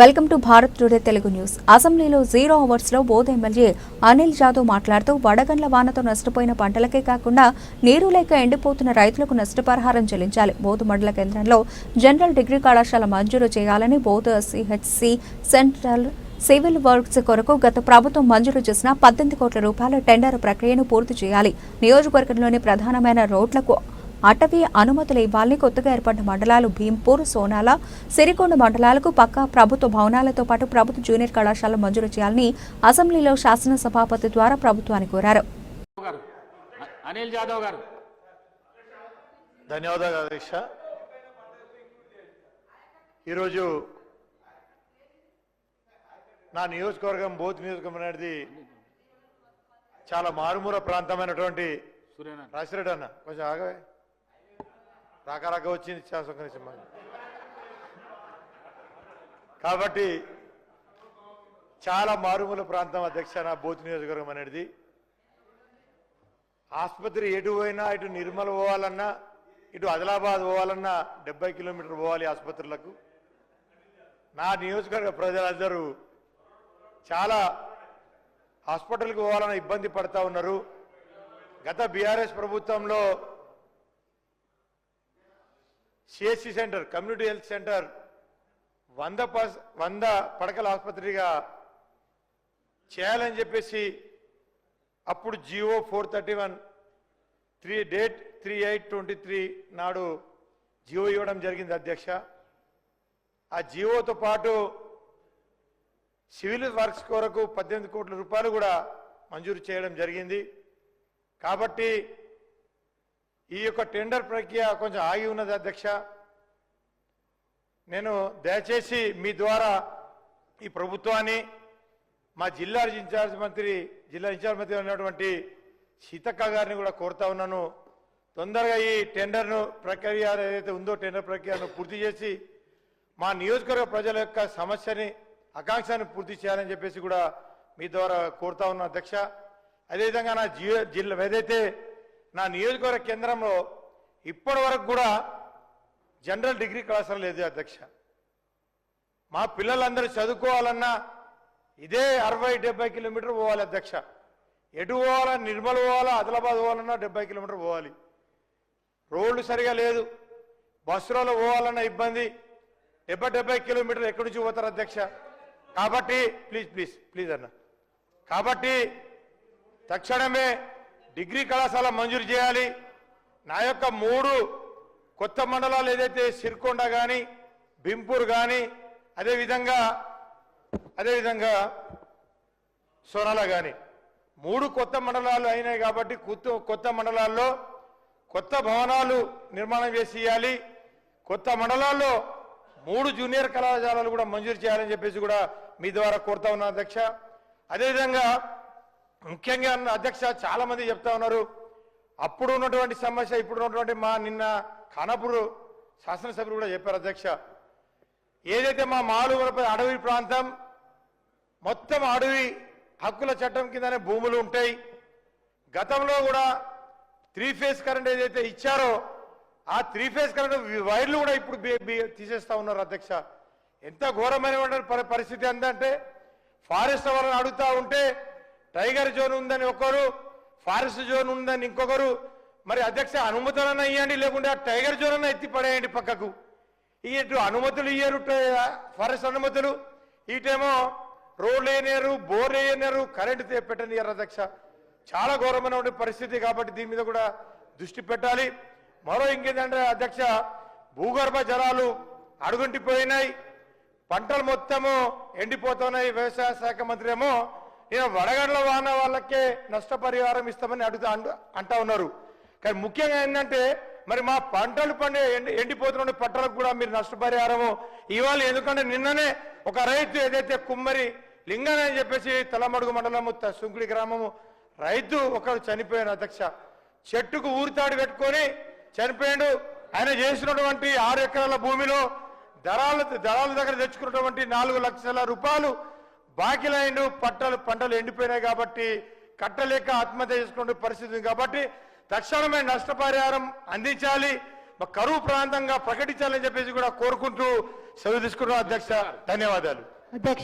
Welcome to Bharat today Telugu news. అసెంబ్లీలో zero అవర్స్లో బోధ ఎమ్మెల్యే అనిల్ జాదవ్ మాట్లాడుతూ వడగండ్ల వానతో నష్టపోయిన పంటలకే కాకుండా నీరు లేక ఎండిపోతున్న రైతులకు నష్టపరిహారం చెల్లించాలి. బోధ మండల కేంద్రంలో జనరల్ డిగ్రీ కళాశాల మంజూరు చేయాలని బోధ సిహెచ్సి సెంట్రల్ సివిల్ వర్క్స్ కొరకు గత ప్రభుత్వం మంజూరు చేసిన పద్దెనిమిది కోట్ల రూపాయల టెండర్ ప్రక్రియను పూర్తి చేయాలి. నియోజకవర్గంలోని ప్రధానమైన రోడ్లకు అటవీ అనుమతులు ఇవ్వాలని కొత్తగా ఏర్పడ్డ మండలాలు భీంపూర్ సోనాల సిరికొండ మండలాలకు పక్కా ప్రభుత్వ భవనాలతో పాటు ప్రభుత్వ జూనియర్ కళాశాల మంజూరు చేయాలని అసెంబ్లీలో శాసన సభాపతి ద్వారా ప్రభుత్వాన్ని కోరారు. అనిల్ జాదవ్ గారు. ధన్యవాదాలు అధ్యక్ష ఈరోజు నా నియోజకవర్గం బోత్ నియోజకవర్గం అనేది చాలా మారుమూల ప్రాంతమైనటువంటి సూర్యనారాయణ రాసిరెడ్డి అన్న కొంచెం ఆగవే. రకరక వచ్చింది చాలా ఒక్క కాబట్టి చాలా మారుమూల ప్రాంతం అధ్యక్ష నా బోత్ నియోజకవర్గం అనేది. ఆసుపత్రి ఎటు పోయినా ఇటు నిర్మల్ పోవాలన్నా ఇటు ఆదిలాబాద్ పోవాలన్నా డెబ్బై కిలోమీటర్ పోవాలి ఆసుపత్రులకు. నా నియోజకవర్గ ప్రజలందరూ చాలా హాస్పిటల్కి పోవాలన్న ఇబ్బంది పడతా ఉన్నారు. గత బీఆర్ఎస్ ప్రభుత్వంలో CSC centre community health centre వంద వంద పడకల ఆసుపత్రిగా చేయాలని చెప్పేసి అప్పుడు GO four thirty one three date three eight twenty three నాడు జియో ఇవ్వడం జరిగింది అధ్యక్ష. ఆ జియోతో పాటు సివిల్ వర్క్స్ కొరకు పద్దెనిమిది కోట్ల రూపాయలు కూడా మంజూరు చేయడం జరిగింది. కాబట్టి ఈ యొక్క టెండర్ ప్రక్రియ కొంచెం ఆగి ఉన్నది అధ్యక్ష. నేను దయచేసి మీ ద్వారా ఈ ప్రభుత్వాన్ని మా జిల్లా ఇన్ఛార్జ్ మంత్రి జిల్లా ఇన్ఛార్జ్ మంత్రి ఉన్నటువంటి సీతక్క గారిని కూడా కోరుతా ఉన్నాను. తొందరగా ఈ టెండర్ను ప్రక్రియ ఏదైతే ఉందో టెండర్ ప్రక్రియను పూర్తి చేసి మా నియోజకవర్గ ప్రజల యొక్క సమస్యని ఆకాంక్షని పూర్తి చేయాలని చెప్పేసి కూడా మీ ద్వారా కోరుతా ఉన్నాను అధ్యక్ష. అదేవిధంగా నా జియో జిల్లా ఏదైతే నా నియోజకవర్గ కేంద్రంలో ఇప్పటి వరకు కూడా జనరల్ డిగ్రీ కళాశాల లేదు అధ్యక్ష. మా పిల్లలందరూ చదువుకోవాలన్నా ఇదే అరవై డెబ్బై కిలోమీటర్ పోవాలి అధ్యక్ష. ఎటు పోవాలా నిర్మల్ పోవాలా ఆదిలాబాద్ పోవాలన్నా డెబ్బై కిలోమీటర్ పోవాలి. రోడ్లు సరిగా లేదు. బస్సులలో పోవాలన్న ఇబ్బంది. డెబ్బై డెబ్బై కిలోమీటర్లు ఎక్కడి నుంచి పోతారు అధ్యక్ష? కాబట్టి ప్లీజ్ ప్లీజ్ ప్లీజ్ అన్న. కాబట్టి తక్షణమే డిగ్రీ కళాశాల మంజూరు చేయాలి. నా యొక్క మూడు కొత్త మండలాలు ఏదైతే సిరికొండ కానీ బింపూర్ కానీ అదేవిధంగా అదేవిధంగా సోనాల కానీ మూడు కొత్త మండలాలు అయినాయి కాబట్టి కొత్త కొత్త మండలాల్లో కొత్త భవనాలు నిర్మాణం చేసి ఇవ్వాలి కొత్త మండలాల్లో మూడు జూనియర్ కళాశాలలు కూడా మంజూరు చేయాలని చెప్పేసి కూడా మీ ద్వారా కోరుతా ఉన్నాను అధ్యక్ష. అదేవిధంగా ముఖ్యంగా అధ్యక్ష చాలా మంది చెప్తా ఉన్నారు. అప్పుడు ఉన్నటువంటి సమస్య ఇప్పుడు ఉన్నటువంటి మా నిన్న ఖానాపూర్ శాసనసభ్యులు కూడా చెప్పారు అధ్యక్ష. ఏదైతే మా మాలుగులపై అడవి ప్రాంతం మొత్తం అడవి హక్కుల చట్టం కిందనే భూములు ఉంటాయి. గతంలో కూడా త్రీ ఫేజ్ కరెంట్ ఏదైతే ఇచ్చారో ఆ త్రీ ఫేజ్ కరెంట్ వైర్లు కూడా ఇప్పుడు తీసేస్తా ఉన్నారు అధ్యక్ష. ఎంత ఘోరమైన పరి- పరిస్థితి ఏంటంటే ఫారెస్ట్ వాళ్ళని అడుగుతూ ఉంటే టైగర్ జోన్ ఉందని ఒకరు ఫారెస్ట్ జోన్ ఉందని ఇంకొకరు మరి అధ్యక్ష అనుమతులన్నా ఇవ్వండి లేకుంటే ఆ టైగర్ జోన్ అన్న ఎత్తి పడేయండి పక్కకు. ఇటు అనుమతులు ఇయ్యరు ఫారెస్ట్ అనుమతులు. ఇటేమో రోడ్లు వేయలేరు బోర్లు వేయలేరు కరెంటు తే- పెట్టనియరు అధ్యక్ష. చాలా ఘోరమైన పరిస్థితి కాబట్టి దీని మీద కూడా దృష్టి పెట్టాలి. మరో ఇంకేంటంటే అధ్యక్ష భూగర్భ జలాలు అడుగుంటిపోయినాయి. పంటలు మొత్తము ఎండిపోతున్నాయి. వ్యవసాయ శాఖ మంత్రి ఏమో నేను వడగండ్ల వాన వాళ్ళకే నష్టపరిహారం ఇస్తామని అడుగుతా అంటా ఉన్నారు. కానీ ముఖ్యంగా ఏంటంటే మరి మా పంటలు పండే ఎండి ఎండిపోతున్న పంటలకు కూడా మీరు నష్టపరిహారము ఇవ్వాలి. ఎందుకంటే నిన్ననే ఒక రైతు ఏదైతే కుమ్మరి లింగన్ అని చెప్పేసి తలమడుగు మండలము త- సుంకుడి గ్రామము రైతు ఒకరు చనిపోయాడు అధ్యక్ష. చెట్టుకు ఊరితాడు పెట్టుకొని చనిపోయాడు. ఆయన చేసినటువంటి ఆరు ఎకరాల భూమిలో దళాలు దళాల దగ్గర తెచ్చుకున్నటువంటి నాలుగు లక్షల రూపాయలు బాకీలైండు పంటలు పంటలు ఎండిపోయినాయి కాబట్టి కట్టలేక ఆత్మహత్య చేసుకునే పరిస్థితి ఉంది కాబట్టి తక్షణమే నష్టపరిహారం అందించాలి. కరువు ప్రాంతంగా ప్రకటించాలని చెప్పేసి కూడా కోరుకుంటూ సెలవు తీసుకున్నాం అధ్యక్ష ధన్యవాదాలు.